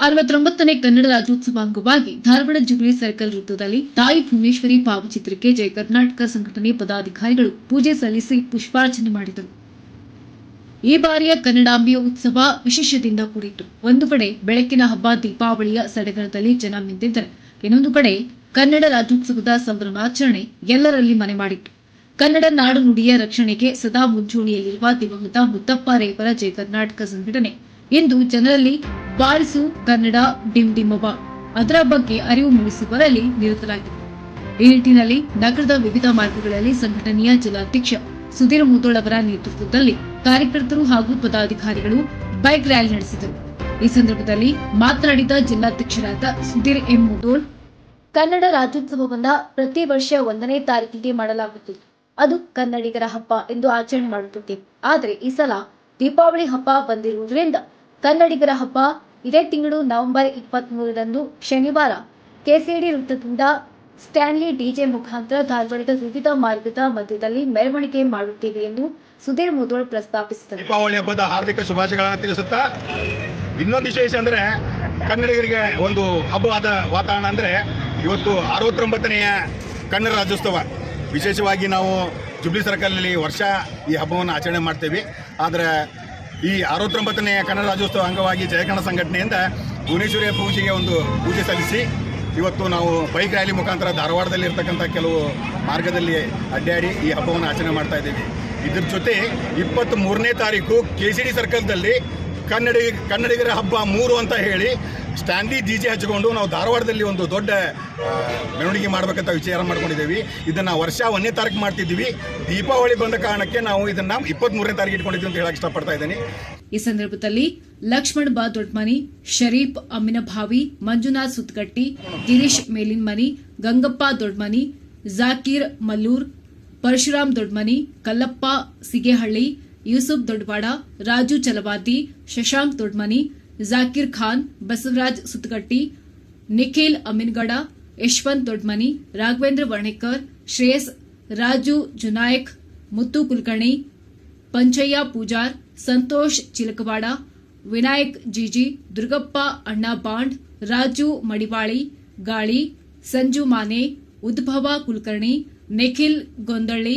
ಅರವತ್ತೊಂಬತ್ತನೇ ಕನ್ನಡ ರಾಜ್ಯೋತ್ಸವ ಅಂಗವಾಗಿ Dharwad jubilee circle ವೃತ್ತದಲ್ಲಿ ತಾಯಿ ಭುವನೇಶ್ವರಿ ಭಾವಚಿತ್ರಕ್ಕೆ ಜಯ ಕರ್ನಾಟಕ ಸಂಘಟನೆ ಪದಾಧಿಕಾರಿಗಳು ಪೂಜೆ ಸಲ್ಲಿಸಿ ಪುಷ್ಪಾರ್ಚನೆ ಮಾಡಿದರು. ಈ ಬಾರಿಯ ಕನ್ನಡಾಂಬೆಯ ಉತ್ಸವ ವಿಶೇಷದಿಂದ ಕೂಡಿತ್ತು. ಒಂದು ಕಡೆ ಬೆಳಕಿನ ಹಬ್ಬ ದೀಪಾವಳಿಯ ಸಡಗರದಲ್ಲಿ ಜನ ಮಿಂದಿದ್ದರೆ ಇನ್ನೊಂದು ಕಡೆ ಕನ್ನಡ ರಾಜ್ಯೋತ್ಸವದ ಸಂಭ್ರಮಾಚರಣೆ ಎಲ್ಲರಲ್ಲಿ ಮನೆ ಮಾಡಿತ್ತು. ಕನ್ನಡ ನಾಡು ನುಡಿಯ ರಕ್ಷಣೆಗೆ ಸದಾ ಮುಂಚೂಣಿಯಲ್ಲಿರುವ ದಿವಂಗತ ಮುತ್ತಪ್ಪ ರೇವರ ಜಯ ಕರ್ನಾಟಕ ಸಂಘಟನೆ ಇಂದು ಜನರಲ್ಲಿ ಬಾರಿಸು ಕನ್ನಡ ಡಿಂಡಿಮವ ಡಿಮವ ಅದರ ಬಗ್ಗೆ ಅರಿವು ಮೂಡಿಸುವಲ್ಲಿ ನಿರತರಾಗಿದೆ ಈ ನಿಟ್ಟಿನಲ್ಲಿ ನಗರದ ವಿವಿಧ ಮಾರ್ಗಗಳಲ್ಲಿ ಸಂಘಟನೆಯ ಜಿಲ್ಲಾಧ್ಯಕ್ಷ ಸುಧೀರ್ ಮುದೋಳ್ ಅವರ ನೇತೃತ್ವದಲ್ಲಿ ಕಾರ್ಯಕರ್ತರು ಹಾಗೂ ಪದಾಧಿಕಾರಿಗಳು ಬೈಕ್ ರ್ಯಾಲಿ ನಡೆಸಿದರು. ಈ ಸಂದರ್ಭದಲ್ಲಿ ಮಾತನಾಡಿದ ಜಿಲ್ಲಾಧ್ಯಕ್ಷರಾದ ಸುಧೀರ್ ಎಂ ಮುದೋಳ್ ಕನ್ನಡ ರಾಜ್ಯೋತ್ಸವವನ್ನ ಪ್ರತಿ ವರ್ಷ ಒಂದನೇ ತಾರೀಕಿಗೆ ಮಾಡಲಾಗುತ್ತಿತ್ತು. ಅದು ಕನ್ನಡಿಗರ ಹಬ್ಬ ಎಂದು ಆಚರಣೆ ಮಾಡುತ್ತಿದ್ದೇವೆ ಆದರೆ ಈ ಸಲ ದೀಪಾವಳಿ ಹಬ್ಬ ಬಂದಿರುವುದರಿಂದ ಕನ್ನಡಿಗರ ಹಬ್ಬ ಇದೇ ತಿಂಗಳು ನವೆಂಬರ್ ಇಪ್ಪತ್ತ್ ಮೂರರಂದು ಶನಿವಾರ ಕೆಸಿಡಿ ವೃತ್ತದಿಂದ ಸ್ಟ್ಯಾನ್ಲಿ ಡಿಜೆ ಮುಖಾಂತರ ಧಾರವಾಡದ ವಿವಿಧ ಮಾರ್ಗದ ಮಧ್ಯದಲ್ಲಿ ಮೆರವಣಿಗೆ ಮಾಡುತ್ತೇವೆ ಎಂದು ಸುಧೀರ್ ಮುದೋಳ್ ಪ್ರಸ್ತಾಪಿಸಿದರು. ದೀಪಾವಳಿ ಹಬ್ಬದ ಹಾರ್ದಿಕ ಶುಭಾಶಯಗಳನ್ನು ತಿಳಿಸುತ್ತಾ, ಇನ್ನೊಂದು ವಿಶೇಷ ಅಂದ್ರೆ ಕನ್ನಡಿಗರಿಗೆ ಒಂದು ಹಬ್ಬವಾದ ವಾತಾವರಣ ಅಂದ್ರೆ ಇವತ್ತು ಅರವತ್ತೊಂಬತ್ತನೆಯ ಕನ್ನಡ ರಾಜ್ಯೋತ್ಸವ. ವಿಶೇಷವಾಗಿ ನಾವು ಜುಬ್ಲಿ ಸರ್ಕಲ್ನಲ್ಲಿ ವರ್ಷ ಈ ಹಬ್ಬವನ್ನು ಆಚರಣೆ ಮಾಡ್ತೇವೆ. ಆದರೆ ಈ ಅರವತ್ತೊಂಬತ್ತನೆಯ ಕನ್ನಡ ರಾಜ್ಯೋತ್ಸವ ಅಂಗವಾಗಿ ಜಯಕನ್ನಡ ಸಂಘಟನೆಯಿಂದ ಭುವನೇಶ್ವರಿಯ ಪೂಜೆಗೆ ಒಂದು ಪೂಜೆ ಸಲ್ಲಿಸಿ, ಇವತ್ತು ನಾವು ಬೈಕ್ ರ್ಯಾಲಿ ಮುಖಾಂತರ ಧಾರವಾಡದಲ್ಲಿ ಇರ್ತಕ್ಕಂಥ ಕೆಲವು ಮಾರ್ಗದಲ್ಲಿ ಅಡ್ಡಾಡಿ ಈ ಹಬ್ಬವನ್ನು ಆಚರಣೆ ಮಾಡ್ತಾ ಇದ್ದೀವಿ. ಇದ್ರ ಜೊತೆ ಇಪ್ಪತ್ತ್ ಮೂರನೇ ತಾರೀಕು ಕೆ ಸಿ ಡಿ ಸರ್ಕಲ್ದಲ್ಲಿ ಕನ್ನಡಿ, ಕನ್ನಡಿಗರ ಹಬ್ಬ ಮೂರು ಅಂತ ಹೇಳಿ ಸ್ಟ್ಯಾಂಡಿ ಡಿ ಜೆ ಹಚ್ಚಿಕೊಂಡು ನಾವು ಧಾರವಾಡದಲ್ಲಿ ಒಂದು ದೊಡ್ಡ ಮೆರವಣಿಗೆ ಮಾಡಬೇಕಂತ ವಿಚಾರ ಮಾಡ್ಕೊಂಡಿದ್ದೀವಿ. ಇದನ್ನು ವರ್ಷ ಒಂದನೇ ತಾರೀಕು ಮಾಡ್ತಿದ್ದೀವಿ. ದೀಪಾವಳಿ ಬಂದ ಕಾರಣಕ್ಕೆ ನಾವು ಇದನ್ನು ಇಪ್ಪತ್ತ್ಮೂರನೇ ತಾರೀಕು ಇಟ್ಕೊಂಡಿದ್ದೀವಿ ಅಂತ ಹೇಳಕ್ಕೆ ಇಷ್ಟಪಡ್ತಾ ಇದ್ದೀನಿ. ಈ ಸಂದರ್ಭದಲ್ಲಿ ಲಕ್ಷ್ಮಣ್ ಬಾ ದೊಡ್ಮನಿ, ಶರೀಫ್ ಅಮ್ಮಿನಭಾವಿ ಮಂಜುನಾಥ್ ಸುತ್ಕಟ್ಟಿ, ಗಿರೀಶ್ ಮೇಲಿನ್ಮನಿ, ಗಂಗಪ್ಪ ದೊಡ್ಮನಿ, ಜಾಕೀರ್ ಮಲ್ಲೂರ್, ಪರಶುರಾಮ್ ದೊಡ್ಮನಿ, ಕಲ್ಲಪ್ಪ ಸಿಗೇಹಳ್ಳಿ, ಯೂಸುಫ್ ದೊಡ್ವಾಡ, ರಾಜು ಚಲವಾತಿ ಶಶಾಂಕ್ ದೊಡ್ಮನಿ ಜಾಕೀರ್ ಖಾನ್ ಬಸವರಾಜ್ ಸುತ್ಗಟ್ಟಿ ನಿಖಿಲ್ ಅಮಿನ್ಗಡ ಯಶವಂತ್ ದೊಡ್ಮನಿ ರಾಘವೇಂದ್ರ ವರ್ಣೇಕರ್ ಶ್ರೇಯಸ್ ರಾಜು ಜುನಾಯಕ್ ಮುತ್ತು ಕುಲಕರ್ಣಿ ಪಂಚಯ್ಯ ಪೂಜಾರ್ ಸಂತೋಷ್ ಚಿಲಕವಾಡ ವಿನಾಯಕ್ ಜಿಜಿ ದುರ್ಗಪ್ಪ ಅಣ್ಣ ಬಾಂಡ್ ರಾಜು ಮಡಿವಾಳಿ ಗಾಳಿ ಸಂಜು ಮಾನೆ ಉದ್ಭವ ಕುಲಕರ್ಣಿ ನಿಖಿಲ್ ಗೊಂದಳ್ಳಿ